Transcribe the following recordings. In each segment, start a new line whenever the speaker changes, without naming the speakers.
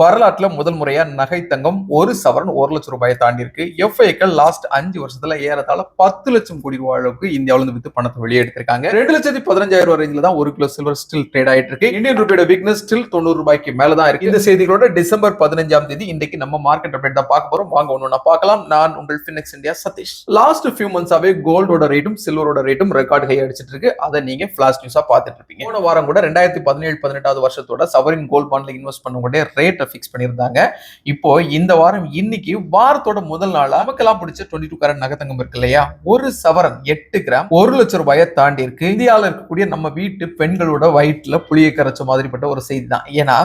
வரலாற்றுல முதல் முறையா நகை தங்கம் ஒரு சவரன் ஒரு லட்சம் ரூபாயை தாண்டி இருக்கு. எஃப்ஐக்கள் லாஸ்ட் அஞ்சு வருஷத்துல ஏறத்தாழ பத்து லட்சம் கோடி ரூபாய் அளவுக்கு இந்தியாவில இருந்து வித்து பணத்தை வெளியெடுத்திருக்காங்க ரெண்டு லட்சத்தி பதினஞ்சாயிரம் ரூபாய் ரேஞ்சில தான் ஒரு கிலோ சில்வர் ஸ்டில் ட்ரேட் ஆயிட்டு இருக்கு. இந்தியன் ரூபியோட வீக்னஸ் ஸ்டில் தொண்ணூறு ரூபாய்க்கு மேலதான் இருக்கு. இந்த செய்திகளோட டிசம்பர் பதினஞ்சாம் தேதி இன்னைக்கு நம்ம மார்க்கெட் அப்டேட் தான் பார்க்க போறோம். வாங்க ஒண்ணு பார்க்கலாம். நான் உங்கள் Phoenix India Sathish. Last few மந்த்ஸாவே கோல்டோட ரேட்டும் சில்வரோட ரேட்டும் ரெக்கார்டு கை அடிச்சிட்டு இருக்கு. அதை நீங்க ஃபிளாஷ் நியூஸா பார்த்துட்டு இருப்பீங்க. போன வாரம் கூட ரெண்டாயிரத்தி பதினேழு பதினெட்டாவது வருஷத்தோட சவரின் கோல்ட் பாண்ட்ல இன்வெஸ்ட் பண்ணக்கூடிய ஃபிக்ஸ் பண்ணியிருந்தாங்க. இப்போ இந்த வாரம் இன்னைக்கு வாரத்தோட முதல் நாளா நமக்கெல்லாம் பிடிச்ச டுவெண்ட்டி டூ கரண்ட் நகத்தங்கம் இருக்கு இல்லையா? ஒரு சவரன் எட்டு கிராம் ஒரு லட்சம் ரூபாயை தாண்டி இருக்கு. இந்தியாவில் இருக்கக்கூடிய நம்ம வீட்டு பெண்களோட வயிற்றுல புளிய கரைச்ச மாதிரிப்பட்ட ஒரு செய்தி தான் ஏன்னா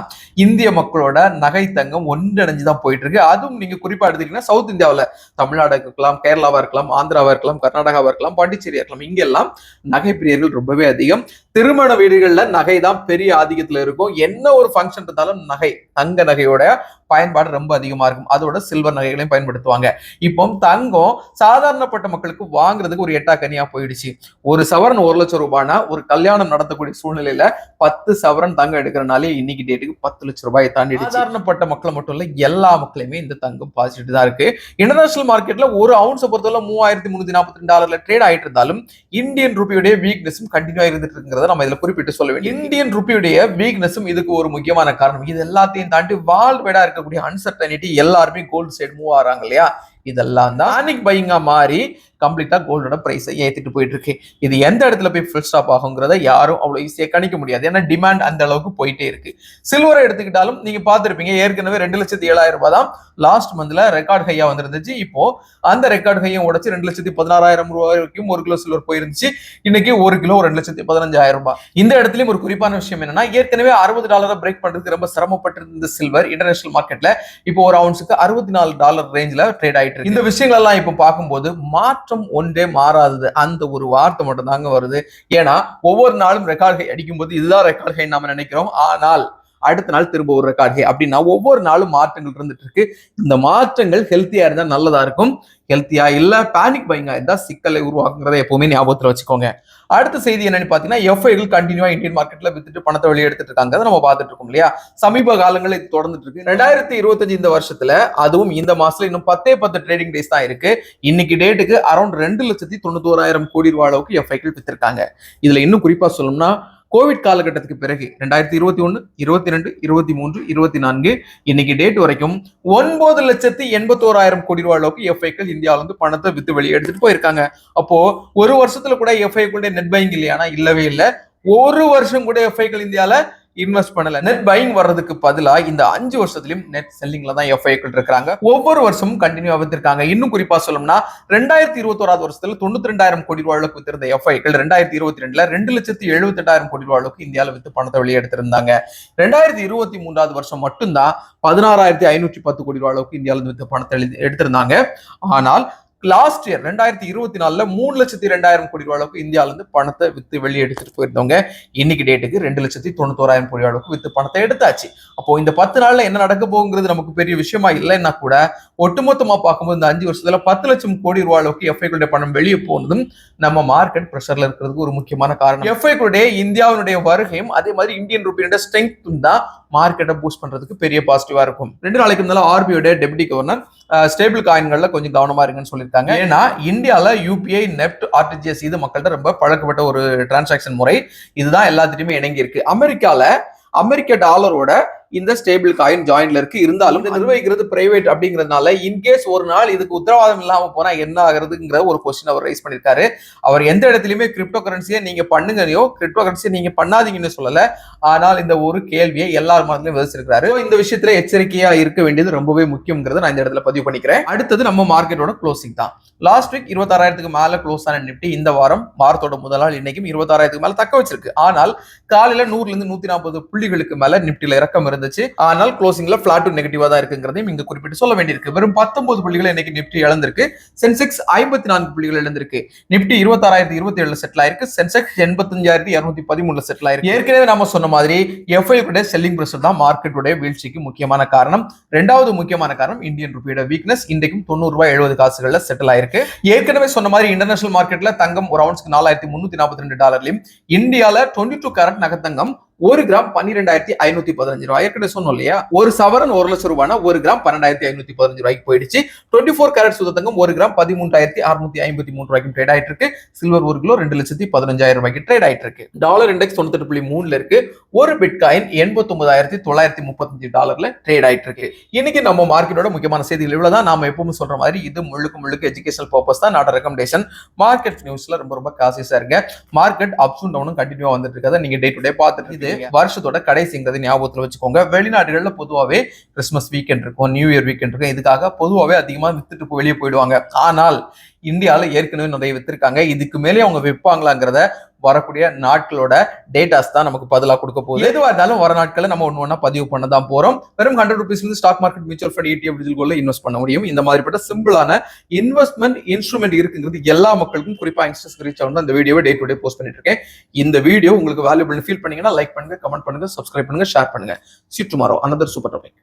இந்திய மக்களோட நகை தங்கம் ஒன்றிணைஞ்சு தான் போயிட்டு இருக்கு அதுவும் நீங்க குறிப்பா எடுத்தீங்கன்னா சவுத் இந்தியாவில் தமிழ்நாடு இருக்கலாம் கேரளாவா இருக்கலாம் ஆந்திராவா இருக்கலாம் கர்நாடகாவா இருக்கலாம் பாண்டிச்சேரியா இருக்கலாம். இங்கெல்லாம் நகை பிரியர்கள் ரொம்பவே அதிகம். திருமண வீடுகளில் நகை தான் பெரிய ஆதிக்கத்துல இருக்கும். என்ன ஒரு ஃபங்க்ஷன் இருந்தாலும் நகை தங்க நகையோட பயன்பாடு ரொம்ப அதிகமா இருக்கும். அதோட சில்வர் நகைகளையும் பயன்படுத்துவாங்க. இப்போ தங்கம் சாதாரணப்பட்ட மக்களுக்கு வாங்குறதுக்கு ஒரு எட்டா கனியா போயிடுச்சு. ஒரு சவரன் ஒரு லட்சம் ரூபாய்னா ஒரு கல்யாணம் நடத்தக்கூடிய சூழ்நிலையில பத்து சவரன் தங்கம் எடுக்கிறனாலே இன்னைக்கு டேட்டுக்கு பத்து லட்சம் ரூபாயை தாண்டி சாதாரணப்பட்ட மக்கள் மட்டும் இல்ல எல்லா மக்களையுமே இந்த தங்கம் பாதிச்சுட்டு தான் இருக்கு. இன்டர்நேஷனல் மார்க்கெட்ல ஒரு அவுன்ஸை பொறுத்தவரை மூவாயிரத்தி முன்னூத்தி நாற்பத்தி ரெண்டு டாலர்ல ட்ரேட் ஆயிட்டு இருந்தாலும் இந்தியன் ருபியுடைய வீக்னஸும் கண்டினியூ இருந்துட்டு இருக்கிறத நம்ம இதுல குறிப்பிட்டு சொல்ல வேண்டும் இந்தியன் ருபியுடைய வீக்னஸும் இதுக்கு ஒரு முக்கியமான காரணம். இது எல்லாத்தையும் தாண்டி வால் இருக்கக்கூடிய அன்சர்டனிட்டி எல்லாருமே கோல்டு சைடு மூவ் ஆறாங்க இல்லையா? இதெல்லாம் தான் பேனிக் பையிங்கா மாறி கம்ப்ளீட்டாக கோல்டோட ப்ரைஸை ஏற்றிட்டு போயிட்டு இருக்கு இது எந்த இடத்துல போய் ஃபுல் ஸ்டாப் ஆகுங்கிறத யாரும் அவ்வளோ ஈஸியாக கணிக்க முடியாது. ஏன்னா டிமாண்ட் அந்த அளவுக்கு போயிட்டே இருக்கு. சில்வரை எடுத்துக்கிட்டாலும் நீங்க பார்த்துருப்பீங்க ஏற்கனவே ரெண்டு லட்சத்தி ஏழாயிரம் ரூபாய் தான் லாஸ்ட் மந்த்ல ரெக்கார்ட் ஹையா வந்திருந்துச்சு. இப்போ அந்த ரெக்கார்ட் ஹையும் உடச்சு ரெண்டு லட்சத்தி பதினாறாயிரம் ரூபாய் வரைக்கும் ஒரு கிலோ சில்வர் போயிருந்துச்சு. இன்னைக்கு ஒரு கிலோ ரெண்டு லட்சத்தி பதினஞ்சாயிரம் ரூபாய். இந்த இடத்துலயும் ஒரு குறிப்பான விஷயம் என்னன்னா ஏற்கனவே அறுபது டாலரை பிரேக் பண்றதுக்கு ரொம்ப சிரமப்பட்டிருந்த சில்வர் இன்டர்நேஷனல் மார்க்கெட்ல இப்போ ஒரு அவுன்ஸுக்கு அறுபத்தி நாலு டாலர் ரேஞ்சில் ட்ரேட் ஆயிட்டு இருக்கு இந்த விஷயங்கள் எல்லாம் இப்போ பார்க்கும்போது மாற்றம் ஒன்றே மாறாதது. அந்த ஒரு வார்த்தை மட்டும் தாங்க வருது. ஏன்னா ஒவ்வொரு நாளும் ரெக்கார்ட் ஹை அடிக்கும் போது இதுதான் ரெக்கார்ட் ஹை நாம நினைக்கிறோம். ஆனால் அடுத்த நாள் திரும்ப ஒரு ரெக்கார்ட் ஹை அப்படின்னா ஒவ்வொரு நாளும் மாற்றங்கள் இருந்துட்டு இருக்கு. இந்த மாற்றங்கள் ஹெல்த்தியா இருந்தா நல்லதா இருக்கும். ஹெல்த்தியா இல்ல பேனிக் பைங்கா இருந்தா சிக்கலை உருவாக்குங்கிறத எப்பவுமே ஞாபகத்துல வச்சுக்கோங்க. அடுத்த செய்தி என்னன்னு பாத்தீங்கன்னா எஃப்ஐகள் கண்டினியூவா இந்தியன் மார்க்கெட்ல வித்துட்டு பணத்தை வெளியே எடுத்துட்டு இருக்காங்க. அதை நம்ம பார்த்துட்டு இருக்கோம் இல்லையா? சமீப காலங்களில் இது தொடர்ந்துட்டு இருக்கு. ரெண்டாயிரத்தி இருபத்தஞ்சு இந்த வருஷத்துல அதுவும் இந்த மாசத்துல இன்னும் பத்தே பத்து ட்ரேடிங் டேஸ் தான் இருக்கு. இன்னைக்கு டேட்டுக்கு அரௌண்ட் ரெண்டு லட்சத்தி தொண்ணூத்தோராயிரம் கோடி ரூபாய் அளவுக்கு எஃப்ஐகள் வித்திருக்காங்க. இதுல இன்னும் குறிப்பா சொல்லணும்னா கோவிட் காலகட்டத்துக்கு பிறகு ரெண்டாயிரத்தி இருபத்தி ஒன்று இருபத்தி ரெண்டு இருபத்தி மூன்று இருபத்தி நான்கு இன்னைக்கு டேட் வரைக்கும் ஒன்பது லட்சத்தி எண்பத்தோராயிரம் கோடி ரூபாய் அளவுக்கு எஃப்ஐக்கள் இந்தியாவில இருந்து பணத்தை வித்து வெளியே எடுத்துட்டு போயிருக்காங்க. அப்போ ஒரு வருஷத்துல கூட எஃப்ஐ நெட் பைங் இல்லையானா இல்லவே இல்லை. ஒரு வருஷம் கூட எஃப்ஐக்கள் இந்தியால இன்வெஸ்ட் பண்ணல. நெட் பையிங் வர்றதுக்கு பதிலா இந்த அஞ்சு வருஷத்துலயும் நெட் செல்லிங்ல தான் எஃப்ஐக்கள் இருக்காங்க. ஒவ்வொரு வருஷமும் கண்டினியூ ஆகிருக்காங்க இன்னும் குறிப்பா சொல்லணும்னா ரெண்டாயிரத்தி இருபத்தோராது வருஷத்துல தொண்ணூத்தி ரெண்டாயிரம் கோடி ரூபாய் அளவுக்கு வித்திருந்த எஃப்ஐக்கள் ரெண்டாயிரத்தி இருபத்தி ரெண்டுல ரெண்டு லட்சத்தி எழுபத்தி எட்டாயிரம் கோடி ரூபாய் அளவுக்கு இந்தியாவில வித்து பணத்தை வெளியெடுத்திருந்தாங்க ரெண்டாயிரத்தி இருபத்தி மூன்றாவது வருஷம் மட்டும்தான் பதினாறாயிரத்தி ஐநூற்றி பத்து கோடி ரூபாய் அளவுக்கு இந்தியாவில வித்து பணத்தை எழுதி- எடுத்திருந்தாங்க. ஆனால் லாஸ்ட் இயர் ரெண்டாயிரத்தி இருபத்தி நாலுல மூணு லட்சத்தி ரெண்டாயிரம் கோடி ரூபாய் அளவுக்கு இந்தியால இருந்து பணத்தை வித்து வெளியே எடுத்துட்டு போயிருந்தவங்க. இன்னைக்கு டேட்டுக்கு ரெண்டு லட்சத்தி தொண்ணூத்தோராயிரம் கோடி அளவுக்கு வித்து பணத்தை எடுத்தாச்சு. அப்போ இந்த பத்து நாள்ல என்ன நடக்க போகுங்கிறது நமக்கு பெரிய விஷயமா இல்லைன்னா கூட ஒட்டுமொத்தமா பார்க்கும்போது இந்த அஞ்சு வருஷத்துல பத்து லட்சம் கோடி ரூபாய் அளவுக்கு எஃப்ஐக்களுடைய பணம் வெளியே போனதும் நம்ம மார்க்கெட் ப்ரெஷர்ல இருக்கிறதுக்கு ஒரு முக்கியமான காரணம். எஃப்ஐக்களுடைய இந்தியாவினுடைய வருகையும் அதே மாதிரி இந்தியன் ருபியோட ஸ்ட்ரென்த்தும் தான் மார்க்கெட்டை பூஸ்ட் பண்றதுக்கு பெரிய பாசிட்டிவா இருக்கும். ரெண்டு நாளைக்கு முன்னால ஆர்பியோட டெப்டி கவர்னர் ஸ்டேபிள் காயின்கள்ல கொஞ்சம் கவனமா இருக்குன்னு சொல்லியிருக்காங்க. ஏன்னா இந்தியாவில் யூபிஐ நெஃப்ட் ஆர்டிஜிஎஸ் இது மக்கள்கிட்ட ரொம்ப பழக்கப்பட்ட ஒரு டிரான்சாக்ஷன் முறை. இதுதான் எல்லாத்துலேயுமே இணங்கி இருக்கு அமெரிக்கால அமெரிக்க டாலரோட இந்த ஸ்டேபிள் காயின் ஜாயின்ல இருக்கு. இருந்தாலும் நிர்வகிக்கிறது பிரைவேட் அப்படிங்கிறதுனால இன்கேஸ் ஒரு நாள் இதுக்கு உத்தரவாதம் இல்லாம போனா என்ன ஆகுறதுங்கிற ஒரு கொஸ்டின் அவர் ரைஸ் பண்ணிருக்காரு. அவர் எந்த இடத்துலயுமே கிரிப்டோ கரன்சியை நீங்க பண்ணுங்கனையோ கிரிப்டோ கரன்சியை நீங்க பண்ணாதீங்கன்னு சொல்லல. ஆனால் இந்த ஒரு கேள்வியை எல்லார் மனதிலும் விதிச்சிருக்காரு இந்த விஷயத்துல எச்சரிக்கையா இருக்க வேண்டியது ரொம்பவே முக்கியங்கிறத நான் இந்த இடத்துல பதிவு பண்ணிக்கிறேன். அடுத்தது நம்ம மார்க்கெட்டோட க்ளோசிங் தான். லாஸ்ட் வீக் இருபத்தாறாயிரத்துக்கு மேல க்ளோஸ் ஆன நிப்டி இந்த வாரம் வாரத்தோட முதல் நாள் இன்னைக்கும் இருபத்தாறாயிரத்துக்கு மேல தக்க வச்சிருக்கு. ஆனால் காலையில நூறுல இருந்து நூத்தி நாற்பது புள்ளிகளுக்கு மேல நிப்டில இறக்கம் இருந்துச்சு. ஆனால் க்ளோசிங்ல பிளாட் டு நெகட்டிவா தான் இருக்குங்கிறதையும் இங்க குறிப்பிட்டு சொல்ல வேண்டியிருக்கு. வெறும் பத்தொன்பது புள்ளிகள் இன்னைக்கு நிப்டி இழந்திருக்கு. சென்செக்ஸ் ஐம்பத்தி நான்கு புள்ளிகள் இழந்திருக்கு. நிப்டி இருபத்தாறாயிரத்தி இருபத்தி ஏழுல செட்டில் ஆயிருக்கு. சென்செக்ஸ் எண்பத்தஞ்சாயிரத்தி இருநூத்தி பதிமூணுல செட்டில் ஆயிருக்கு. ஏற்கனவே நம்ம சொன்ன மாதிரி எஃப்ஐடைய செல்லிங் ப்ரெஷர் தான் மார்க்கெட்டுடைய வீழ்ச்சிக்கு முக்கியமான காரணம். ரெண்டாவது முக்கியமான காரணம் இந்தியன் ருபியோட வீக்னஸ் இன்றைக்கும் தொண்ணூறு ரூபாய் எழுபது காசுகள்ல செட்டில் ஆயிருக்கு. ஏற்கனவே சொன்ன மாதிரி இன்டர்நேஷனல் மார்க்கெட்ல தங்கம் ஒரு அவுன்ஸ்க்கு நாலாயிரத்தி முன்னூத்தி நாற்பத்தி ரெண்டு டாலர்லையும் இந்தியால டுவெண்ட்டி டூ கேரட் நகத்தங்கம் ஒரு கிராம் பன்னிரெண்டாயிரத்தி ஐநூத்தி பதினஞ்சு ரூபாய். ஏற்கனவே சொன்னோம் இல்லையா? ஒரு சவரன் ஒரு லட்சம் ரூபாய்னா ஒரு கிராம் பன்னெண்டாயிரத்தி ஐநூத்தி பதினஞ்சு ரூபாய்க்கு போயிடுச்சு. டுவெண்ட்டி ஃபோர் கேரட் சுத்தங்கம் ஒரு கிராம் பதிமூன்றாயிரத்தி அறுநூத்தி ஐம்பத்தி மூணு ரூபாய்க்கு ட்ரேட் ஆயிட்டு இருக்கு சில்வர் ஒரு கிலோ ரெண்டு லட்சத்தி பதினஞ்சாயிரம் ரூபாய்க்கு ட்ரேட் ஆயிட்டு இருக்கு டாலர் இண்டெக்ஸ் தொண்ணூத்தி புள்ளி மூணுல இருக்கு. ஒரு பிட்காயின் எண்பத்தொன்பதாயிரத்தி தொள்ளாயிரத்தி முப்பத்தஞ்சு டாலர்ல ட்ரேட் ஆயிட்டு இருக்கு இன்னைக்கு நம்ம மார்க்கெட்டோட முக்கியமான செய்திகள் இவ்வளவுதான். நாம எப்பவும் சொல்ற மாதிரி இது முழுக்க முழுக்க எஜுகேஷனல் பர்பஸ் தான். நாட ரெக்கமெண்டேஷன் மார்க்கெட் நியூஸ்ல ரொம்ப ரொம்ப காசியஸா இருங்க. மார்க்கெட் அப்ஸ் டவுனும் கண்டினியூவா வந்துட்டு இருக்கதை நீங்க டே டு டே பார்த்துட்டு இது வருஷத்தோட கடைசிங்கிறது ஞாபகத்துல வச்சுக்கோங்க. வெளிநாடுகள்ல பொதுவாகவே கிறிஸ்மஸ் வீக்கெண்ட் இருக்கும் நியூ இயர் வீக்கெண்ட் இருக்கும். இதுக்காக பொதுவாகவே அதிகமா வித்துட்டு வெளியே போயிடுவாங்க. ஆனால் இந்தியாவில் ஏற்கனவே நிறைய வித்திருக்காங்க. இதுக்கு மேலே அவங்க விற்பாங்களாங்கிறத வரக்கூடிய நாட்களோட டேட்டாஸ் தான் நமக்கு பதிலாக கொடுக்க போகுது. எதுவாக இருந்தாலும் வர நாட்களை நம்ம ஒன்று ஒன்றா பதிவு பண்ண தான் போகிறோம் வெறும் ஹண்ட்ரட் ருபீஸ்ல வந்து stock market mutual fund ETF digital invest பண்ண முடியும். இந்த மாதிரிப்பட்ட சிம்பிளான இன்வெஸ்ட்மெண்ட் இன்ஸ்ட்ருமெண்ட் இருக்குங்கிறது எல்லா மக்களுக்கும் குறிப்பாக யங்ஸ்டர்ஸ் ரீச் ஆகும் அந்த வீடியோவை டே டு டே போஸ்ட் பண்ணிட்டு இருக்கேன். இந்த வீடியோ உங்களுக்கு வேல்யூபிள் ஃபீல் பண்ணீங்கன்னா லைக் பண்ணுங்க கமெண்ட் பண்ணுங்க சப்ஸ்கிரைப் பண்ணுங்க ஷேர் பண்ணுங்க. See tomorrow another super topic